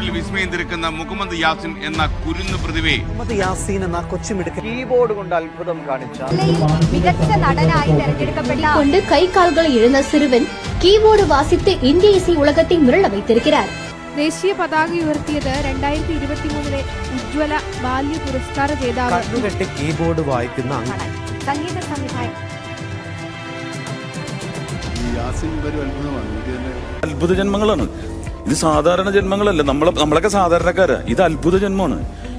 കീബോർഡിൽ വിസ്മയം മുഹമ്മദ് യാസിൻ എന്ന കുരുന്ന് പ്രതിഭയെ മുഹമ്മദ് യാസിൻ എന്ന കൊച്ചുമിടുക്കൻ. കീബോർഡ് കൊണ്ട് അത്ഭുതം കാണിച്ച മികച്ച നടനായി തെരഞ്ഞെടുക്കപ്പെട്ട കൊണ്ട് കൈകാലുകൾ ഇഴന്ന സിറുവൻ കീബോർഡ് വാസിത്ത് ഇന്ത്യ ഇസി ഉലകത്തെ മുരള വയ്ത്തിരിക്കാർ ദേശീയ പതാക ഉയർത്തിയത് രണ്ടായിരത്തി ഇരുപത്തി മൂന്നിലെ ഉജ്ജ്വല ബാല്യ പുരസ്കാര ജേതാവ് കീബോർഡ് വായിക്കുന്ന സംഗീത സംവിധായകൻ. അത്ഭുത ജന്മങ്ങളാണ്. ഇത് സാധാരണ ജന്മങ്ങളല്ല? നമ്മളെ നമ്മളൊക്കെ സാധാരണക്കാരാ. ഇത് അത്ഭുത ജന്മമാണ്.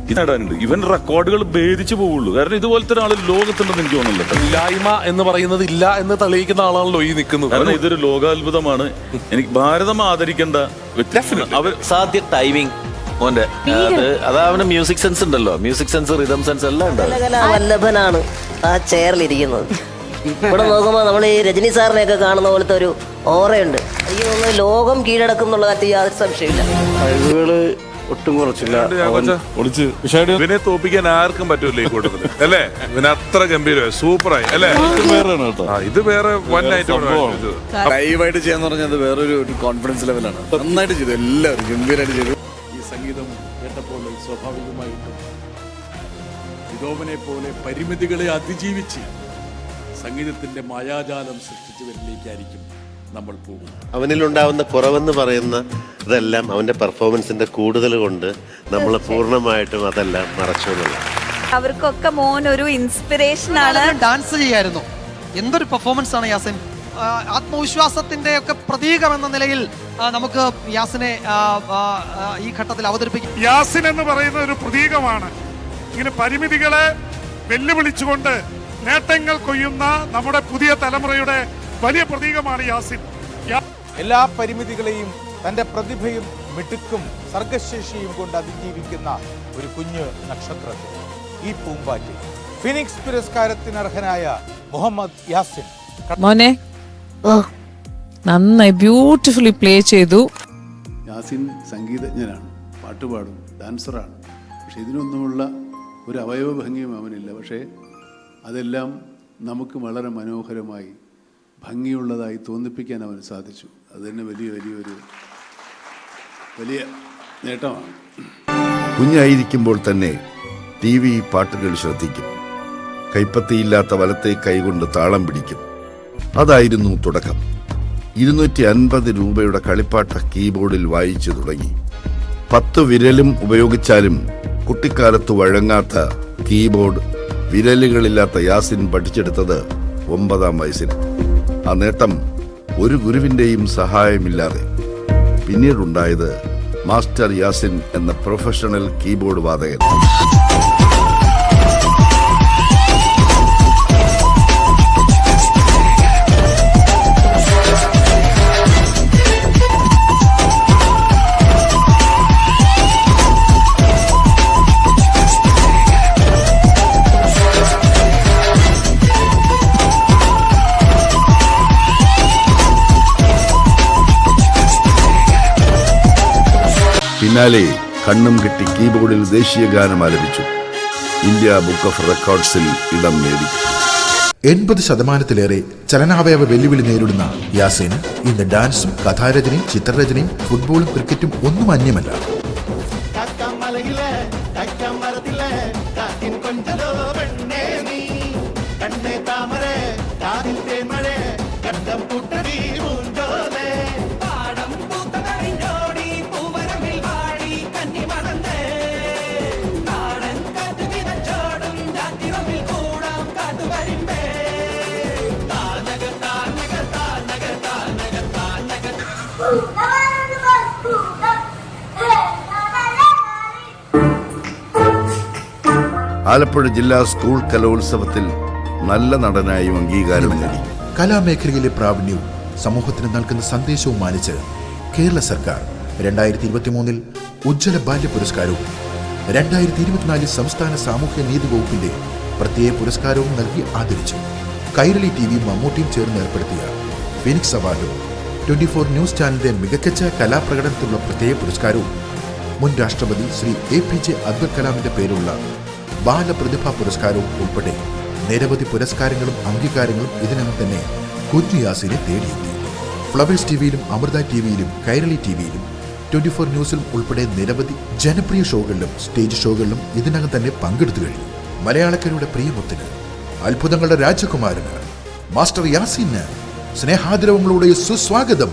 ഇത് നേടാനുണ്ട്. ഇവൻ റെക്കോർഡുകൾ ഭേദിച്ചു പോവുള്ളൂ. കാരണം ഇതുപോലത്തെ ഒരാൾ ലോകത്തുണ്ടെന്ന് എനിക്ക് തോന്നുന്നില്ല. ഇല്ലായ്മ എന്ന് പറയുന്നത് ഇല്ല എന്ന് തെളിയിക്കുന്ന ആളാണല്ലോ ഈ നിൽക്കുന്നത്. കാരണം ഇതൊരു ലോകാത്ഭുതമാണ്. എനിക്ക് ഭാരതം ആദരിക്കേണ്ട അവർ സാധ്യ ടൈമിംഗ് മോന്റെ അത് അതാ അവന് മ്യൂസിക് സെൻസ് ഉണ്ടല്ലോ. മ്യൂസിക് സെൻസ് റിതം സെൻസ് എല്ലാം ഉണ്ട് വല്ലഭനാണ് ആ ചെയറിലിരിക്കുന്നത് ഇവിടെ നോക്കുമ്പോൾ നമ്മൾ ഈ രജനി സാറിനെയൊക്കെ കാണുന്ന പോലത്തെ ഒരു ഓറയുണ്ട്. എനിക്ക് തോന്നുന്നു ലോകം കീഴടക്കും എന്നുള്ള കാര്യത്തിൽ യാതൊരു സംശയമില്ല കഴിവുകൾ ഒട്ടും കുറച്ചില്ല. ഒളിച്ച് ഇവനെ തോപ്പിക്കാൻ ആർക്കും പറ്റൂല ഈ കൂട്ടത്തിൽ. അല്ലേ? ഇവന് അത്ര ഗംഭീരമായി. സൂപ്പറായി അല്ലേ? വേറെയാണ് കേട്ടോ. ആ, ഇത് വേറെ വൺ ഐറ്റം ലൈവായിട്ട് ചെയ്യാന്ന് പറഞ്ഞത് വേറൊരു കോൺഫിഡൻസ് ലെവലാണ് നന്നായിട്ട് ചെയ്തു എല്ലാവരും ഗംഭീരമായിട്ട് ചെയ്തു. ഈ സംഗീതം കേട്ടപ്പോൾ സ്വാഭാവികമായിട്ടും വിതോമനെ പോലെ പരിമിതികളെ അതിജീവിച്ച് സംഗീതത്തിന്റെ മായാജാലം സൃഷ്ടിച്ചു സൃഷ്ടിച്ചവരിലേക്കായിരിക്കും നമ്മൾ പോകുന്നത്. അവനിലുണ്ടാവുന്ന കുറവെന്ന് പറയുന്ന ഇതെല്ലാം അവന്റെ പെർഫോമൻസിന്റെ കൂടുതൽ കൊണ്ട് നമ്മൾ പൂർണമായിട്ടും അതെല്ലാം മറച്ചു അവർക്കൊക്കെ മോൻ ഒരു ഇൻസ്പിറേഷൻ ആണ്. ഡാൻസ് ചെയ്യായിരുന്നു. എന്തൊരു പെർഫോമൻസ് ആണ് യാസിൻ? ആത്മവിശ്വാസത്തിന്റെ ഒക്കെ പ്രതീകം എന്ന നിലയിൽ നമുക്ക് യാസിനെ ഈ ഘട്ടത്തിൽ അവതരിപ്പിക്കും. യാസിൻ എന്ന് പറയുന്ന ഒരു പ്രതീകമാണ്. ഇങ്ങനെ പരിമിതികളെ വെല്ലുവിളിച്ചുകൊണ്ട് നേട്ടങ്ങൾ കൊയ്യുന്ന നമ്മുടെ പുതിയ തലമുറയുടെ വലിയ പ്രതീകമാണ് യാസിൻ. എല്ലാ പരിമിതികളെയും തന്റെ പ്രതിഭയും മിടുക്കും സർഗശേഷിയും കൊണ്ട് അതിജീവിക്കുന്ന ഒരു കുഞ്ഞ് നക്ഷത്രത്തിൽ. ഈ പൂമ്പാറ്റി ഫിനിക്സ് പുരസ്കാരത്തിന് അർഹനായ മുഹമ്മദ് യാസിൻ. മോനെ നന്നായി ബ്യൂട്ടിഫുള്ളി പ്ലേ ചെയ്തു. യാസിൻ സംഗീതജ്ഞനാണ് പാട്ടുപാടും ഡാൻസറാണ്. പക്ഷെ ഇതിനൊന്നുമുള്ള ഒരു അവയവ ഭംഗിയും അവനില്ല. പക്ഷേ അതെല്ലാം നമുക്ക് വളരെ മനോഹരമായി ഭംഗിയുള്ളതായി തോന്നിപ്പിക്കാൻ അവന് സാധിച്ചു. അത് തന്നെ വലിയ വലിയൊരു വലിയ നേട്ടമാണ്. കുഞ്ഞായിരിക്കുമ്പോൾ തന്നെ ടി വി പാട്ടുകൾ ശ്രദ്ധിക്കും. കൈപ്പത്തിയില്ലാത്ത വലത്തെ കൈകൊണ്ട് താളം പിടിക്കും. അതായിരുന്നു തുടക്കം. ഇരുന്നൂറ്റി അൻപത് രൂപയുടെ കളിപ്പാട്ട കീബോർഡിൽ വായിച്ചു തുടങ്ങി. പത്ത് വിരലും ഉപയോഗിച്ചാലും കുട്ടിക്കാലത്ത് വഴങ്ങാത്ത കീബോർഡ് വിരലുകളില്ലാത്ത യാസിൻ പഠിച്ചെടുത്തത് ഒമ്പതാം വയസ്സിൽ ആ നേട്ടം ഒരു ഗുരുവിന്റെയും സഹായമില്ലാതെ പിന്നീടുണ്ടായത് മാസ്റ്റർ യാസിൻ എന്ന പ്രൊഫഷണൽ കീബോർഡ് വാദകൻ പിന്നാലെ കണ്ണും കെട്ടി കീബോർഡിൽ ദേശീയ ഗാനം ആലപിച്ചു. ഇന്ത്യ ബുക്ക് ഓഫ് റെക്കോർഡ്സിൽ ഇടം നേടി. എൺപത് ശതമാനത്തിലേറെ ചലനാവയവ വെല്ലുവിളി നേരിടുന്ന യാസേന് ഇന്ന് ഡാൻസും കഥാരചനയും ചിത്രരചനയും ഫുട്ബോളും ക്രിക്കറ്റും ഒന്നും അന്യമല്ല. ആലപ്പുഴ ജില്ലാ സ്കൂൾ കലോത്സവത്തിൽ നല്ല നടനായും അംഗീകാരം നേടി. കലാമേഖലയിലെ പ്രാവീണ്യവും സമൂഹത്തിന് നൽകുന്ന സന്ദേശവും മാനിച്ച് കേരള സർക്കാർ രണ്ടായിരത്തി ഇരുപത്തിമൂന്നിൽ ഉജ്ജ്വല ബാല്യ പുരസ്കാരവും രണ്ടായിരത്തി ഇരുപത്തിനാലിൽ സംസ്ഥാന സാമൂഹ്യ നീതി വകുപ്പിന്റെ പ്രത്യേക പുരസ്കാരവും നൽകി ആദരിച്ചു. കൈരളി ടി വിയും മമ്മൂട്ടിയും ചേർന്ന് ഏർപ്പെടുത്തിയ ഫിനിക്സ് അവാർഡും ട്വന്റി ഫോർ ന്യൂസ് ചാനലിന്റെ മികച്ച കലാപ്രകടനത്തിനുള്ള പ്രത്യേക പുരസ്കാരവും മുൻ രാഷ്ട്രപതി Shri A P J Abdul കലാമിന്റെ പേരുള്ള ബാലപ്രതിഭാ പുരസ്കാരവും ഉൾപ്പെടെ നിരവധി പുരസ്കാരങ്ങളും അംഗീകാരങ്ങളും ഇതിനകം തന്നെ കുഞ്ഞു യാസിനെ തേടിയെത്തി. ഫ്ലവേഴ്സ് ടിവിയിലും അമൃത ടിവിയിലും കൈരളി ടിവിയിലും ട്വന്റി ഫോർ ന്യൂസിലും ഉൾപ്പെടെ നിരവധി ജനപ്രിയ ഷോകളിലും സ്റ്റേജ് ഷോകളിലും ഇതിനകം തന്നെ പങ്കെടുത്തു കഴിഞ്ഞു. മലയാളക്കരുടെ പ്രിയമുത്തിന് അത്ഭുതങ്ങളുടെ രാജകുമാരന് മാസ്റ്റർ യാസിന് സ്നേഹാദരവങ്ങളോടെ സുസ്വാഗതം.